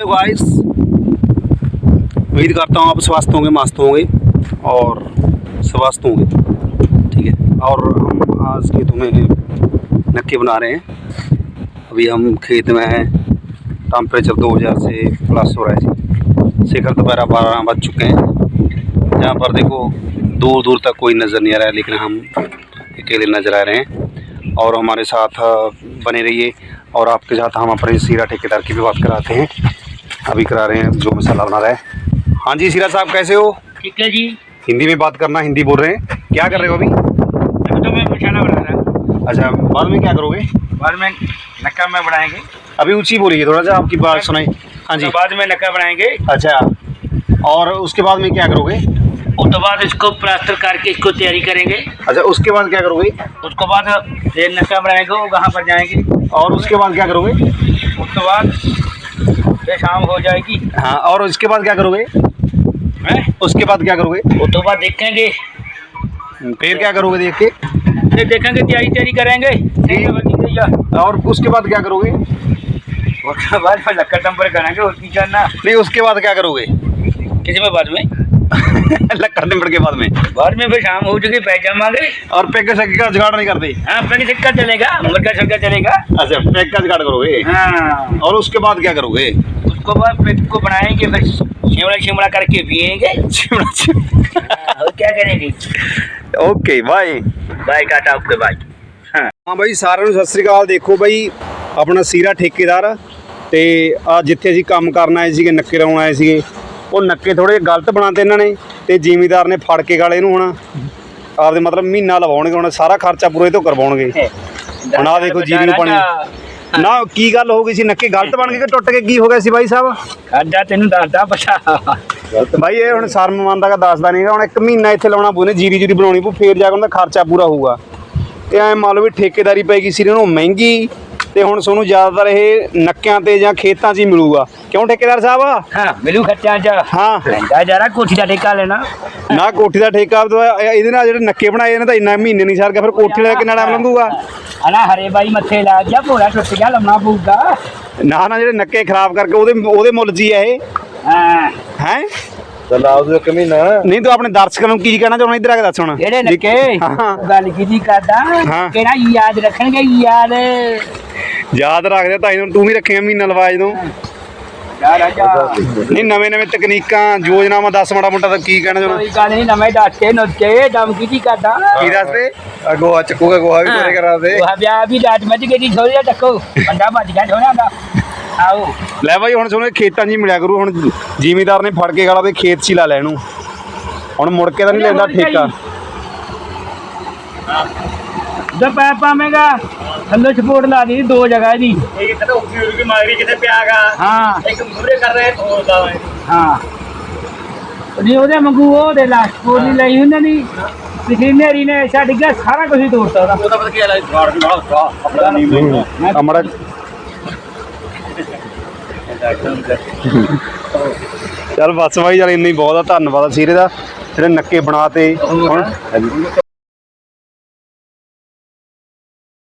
Guys उम्मीद करता हूँ आप स्वस्थ होंगे, मस्त होंगे और स्वस्थ होंगे। ठीक है? और हम आज के तुम्हें नक्के बना रहे हैं। अभी हम खेत में हैं। टेम्परेचर 2000 से प्लस हो रहा है शिखर दोपहर बारह बज चुके हैं। जहाँ पर देखो, दूर दूर तक कोई नज़र नहीं आ रहा है, लेकिन हम अकेले नज़र आ रहे हैं। और हमारे साथ बने रहिए और आपके साथ हम अपने सीरा ठेकेदार की भी बात कराते हैं। अभी करा रहे हैं जो मसाला बना रहा है। हाँ जी सीरा साहब कैसे हो? ठीक है जी। हिंदी में बात करना हिंदी बोल रहे हैं। क्या कर रहे हो अभी? अभी तो मैं मसाला बना रहा हूँ। अच्छा बाद में क्या करोगे? बाद में नक्का में बनाएँगे। अभी ऊँची बोलिए थोड़ा सा आपकी बात सुनाई। हाँ जी। बाद में नक्का बनाएँगे। अच्छा और उसके बाद में क्या करोगे? और तो बाद इसको प्लास्टर करके इसको तैयारी करेंगे। अच्छा उसके बाद क्या करोगे? उसके बाद नक्का बनाएँगे वो कहाँ पर जाएँगे। और उसके बाद क्या करोगे? उसके बाद शाम हो जाएगी। हाँ और उसके बाद क्या करोगे? हैं? उसके बाद क्या करोगे? वो तो बाद देखेंगे। फिर क्या करोगे देख के? फिर देखेंगे तैयारी तैयारी करेंगे। और उसके बाद क्या करोगे? उसके बाद फिर लक्का टम्पर करेंगे उसकी जानना करना। नहीं उसके बाद क्या करोगे? किसी में बाद में? लक्कर निबड़ के बाद में बाद में फिर शाम हो चुकी पैजामा गए और पैक शक्के का जुगाड़ नहीं करते हाँ अपने सिक्का चलेगा मुर्गा सिक्का चलेगा अच्छा पैक का जुगाड़ करोगे हाँ और उसके बाद क्या करोगे उसको बाद फिर को बनाएंगे फिर शिमला शिमला करके पिएंगे हाँ, और क्या करेंगे okay bye bye tata okay bye हाँ ਹਾਂ ਬਾਈ ਸਾਰਿਆਂ ਨੂੰ ਸਤਿ ਸ੍ਰੀ ਅਕਾਲ ਦੇਖੋ ਬਾਈ ਆਪਣਾ ਸੀਰਾ ਠੇਕੇਦਾਰ ਤੇ ਆ ਜਿੱਥੇ ਅਸੀਂ ਕੰਮ ਕਰਨ ਆਏ ਸੀਗੇ ਨੱਕੇ ਲਾਉਣ ਆਏ ਸੀਗੇ ਉਹ ਨੱਕੇ ਥੋੜੇ ਗਲਤ ਬਣਾਤੇ ਇਹਨਾਂ ਨੇ ਤੇ ਜ਼ਿਮੀਦਾਰ ਨੇ ਫੜ ਕੇ ਗਾਲੇ ਨੂੰ ਹੁਣ ਆਪਦੇ ਮਤਲਬ ਮਹੀਨਾ ਲਵਾਉਣਗੇ ਹੁਣ ਸਾਰਾ ਖਰਚਾ ਪੂਰੇ ਤੋਂ ਕਰਵਾਉਣਗੇ। ਹੁਣ ਆਹ ਦੇਖੋ ਜੀਰੀ ਨੂੰ ਪਾਣੀ। ਨਾ ਕੀ ਗੱਲ ਹੋ ਗਈ ਸੀ? ਨੱਕੇ ਗਲਤ ਬਣ ਗਏ ਕਿ ਟੁੱਟ ਕੇ ਕੀ ਹੋ ਗਿਆ ਸੀ ਬਾਈ ਸਾਹਿਬ? ਖਾਦਾ ਤੈਨੂੰ ਦੱਸਦਾ ਪਛਾ। ਬਾਈ ਇਹ ਹੁਣ ਸ਼ਰਮ ਮੰਨਦਾ ਕਿ ਦੱਸਦਾ ਨਹੀਂਗਾ ਹੁਣ ਇੱਕ ਮਹੀਨਾ ਇੱਥੇ ਲਾਉਣਾ ਪਊ ਨੇ ਜੀਰੀ ਜੀਰੀ ਬਣਾਉਣੀ ਪਊ ਫੇਰ ਜਾ ਕੇ ਉਹਦਾ ਖਰਚਾ ਪੂਰਾ ਹੋਊਗਾ। ਤੇ ਐ ਮੰਨ ਲਓ ਵੀ ਠੇਕੇਦਾਰੀ ਪੈ ਗਈ ਸੀ ਇਹਨਾਂ ਨੂੰ ਮਹਿੰਗੀ ਤੇ ਹੁਣ ਤੁਹਾਨੂੰ ਜ਼ਿਆਦਾਤਰ ਇਹ ਨੱਕਿਆਂ ਤੇ ਜਾਂ ਖੇਤਾਂ 'ਚ ਹੀ ਮਿਲੂਗਾ। ਕਿਉਂ ਠੇਕੇਦਾਰ ਸਾਹਿਬ? ਹਾਂ ਮਿਲੂ ਖਰਚਾ ਚ। ਹਾਂ। ਲੈਂਦਾ ਜਰਾ ਕੋਠੀ ਦਾ ਠੇਕਾ ਲੈਣਾ। ਨਾ ਕੋਠੀ ਦਾ ਠੇਕਾ ਤਾਂ ਇਹ- ਇਹਦੇ ਨਾਲ ਜਿਹੜੇ ਨੱਕੇ ਬਣਾਏ ਇਹਨਾਂ ਦਾ ਇੰਨਾ ਮਹੀਨੇ ਨਹੀਂ ਸਰ ਗਿਆ ਫਿਰ ਕੋਠੀ ਦਾ ਕਿੰਨਾ ਟਾਈਮ ਲੰਘੂਗਾ? ਹਨਾ ਹਰੇ ਬਾਈ ਮੱਥੇ ਲਾ ਗਿਆ ਭੋਲਾ ਟੁੱਟ ਗਿਆ ਲੰਮਾ ਪਊਗਾ। ਨਾ ਨਾ ਜਿਹੜੇ ਨੱਕੇ ਖਰਾਬ ਕਰਕੇ ਉਹਦੇ ਉਹਦੇ ਮੁੱਲ ਜੀ ਇਹ। ਹਾਂ। ਹੈ? ਚਲ ਆਉ ਇੱਕ ਮਹੀਨਾ। ਨਹੀਂ ਤੂੰ ਆਪਣੇ ਦਰਸ਼ਕਾਂ ਨੂੰ ਕੀ ਕਹਿਣਾ ਚਾਹੁੰਦਾ ਇੱਧਰ ਆ ਕੇ ਦੱਸ ਹੁਣ। ਜਿਹੜੇ ਨੱਕੇ ਹਾਂ। ਗੱਲ ਕੀਤੀ ਕਰਦਾ ਹਾਂ। ਕਿਹੜਾ ਯਾਦ ਰੱਖਣਗੇ ਯਾਦ? ਯਾਦ ਰੱਖਦੇ ਤਾਂ ਇਹਨੂੰ ਤੂੰ ਵੀ ਰੱਖੇਗਾ ਮਹੀਨਾ ਲਵਾ ਜਦੋਂ ਨਹੀਂ ਨਵੇਂ ਨਵੇਂ ਤਕਨੀਕਾਂ ਯੋਜਨਾਵਾਂ ਦੱਸ ਮਾੜਾ ਮੋਟਾ ਤਾਂ ਕੀ ਕਹਿਣਾ ਚਾਹੁੰਦਾ ਕੋਈ ਗੱਲ ਨਹੀਂ ਨਵੇਂ ਡਾਟੇ ਨੁੱਤੇ ਦਮ ਕੀਤੀ ਕਰਦਾ? ਕੀ ਦੱਸਦੇ? ਗੋਹਾ ਚੱਕੂਗਾ ਗੋਹਾ ਵੀ ਤੇਰੇ ਕਰਾ ਦੇ। ਉਹ ਵਿਆਹ ਵੀ ਡਾਟ ਮੱਜ ਗਈ ਦਾ ਟੱਕੋ ਬੰਦਾ ਭੱਜ ਗਿਆ ਛੋੜਿਆ ਦਾ ਆਓ। ਲੈ ਬਾਈ ਹੁਣ ਸੁਣੋ ਇਹ ਖੇਤਾਂ 'ਚ ਮਿਲਿਆ ਕਰੂ ਹੁਣ ਜ਼ਿਮੀਦਾਰ ਨੇ ਫੜ ਕੇ ਗਾਲਾ ਵੀ ਖੇਤ 'ਚ ਹੀ ਲਾ ਲੈ ਇਹਨੂੰ। ਹੁਣ ਮੁੜ ਕੇ ਤਾਂ ਨਹੀਂ ਲੈਂਦਾ ਠੇਕਾ। ਜਦ ਪੈ ਪਾਵੇਂਗਾ। ਥੱਲੇ ਸਪੋਰਟ ਲਾ ਦੀ ਦੋ ਜਗ੍ਹਾ ਦੀ ਮਾਗਰੀ ਕਿਤੇ ਪਿਆਗਾ। ਹਾਂ। ਇੱਕ ਮੂਰੇ ਕਰ ਰਹੇ ਤੋੜਦਾ ਵਾ ਹਾਂ। ਨਹੀਂ ਉਹਦੇ ਮੰਗੂ ਉਹਦੇ ਲਾਸਟ ਸਪੋਰਟ ਨਹੀਂ ਲਈ ਉਹਨਾਂ ਦੀ। ਪਿਛਲੀ ਨੇਰੀ ਨੇ ਛੱਡ ਗਿਆ ਸਾਰਾ ਕੁਝ ਹੀ ਤੋੜਤਾ ਉਹਦਾ। ਉਹਦਾ ਪਤਾ ਕੀ ਹਾਲ ਹੈ ਵੀ ਬੜਾ ਆਪਣਾ ਨਹੀਂ ਅਮੜਾ ਚੱਲ ਬਸ ਬਾਈ ਯਾਰ ਇੰਨੀ ਬਹੁਤ ਆ ਧੰਨਵਾਦ ਆ ਸੀਰੇ ਦਾ। ਜਿਹੜੇ ਨੱਕੇ ਬਣਾ ਤੇ ਹੁਣ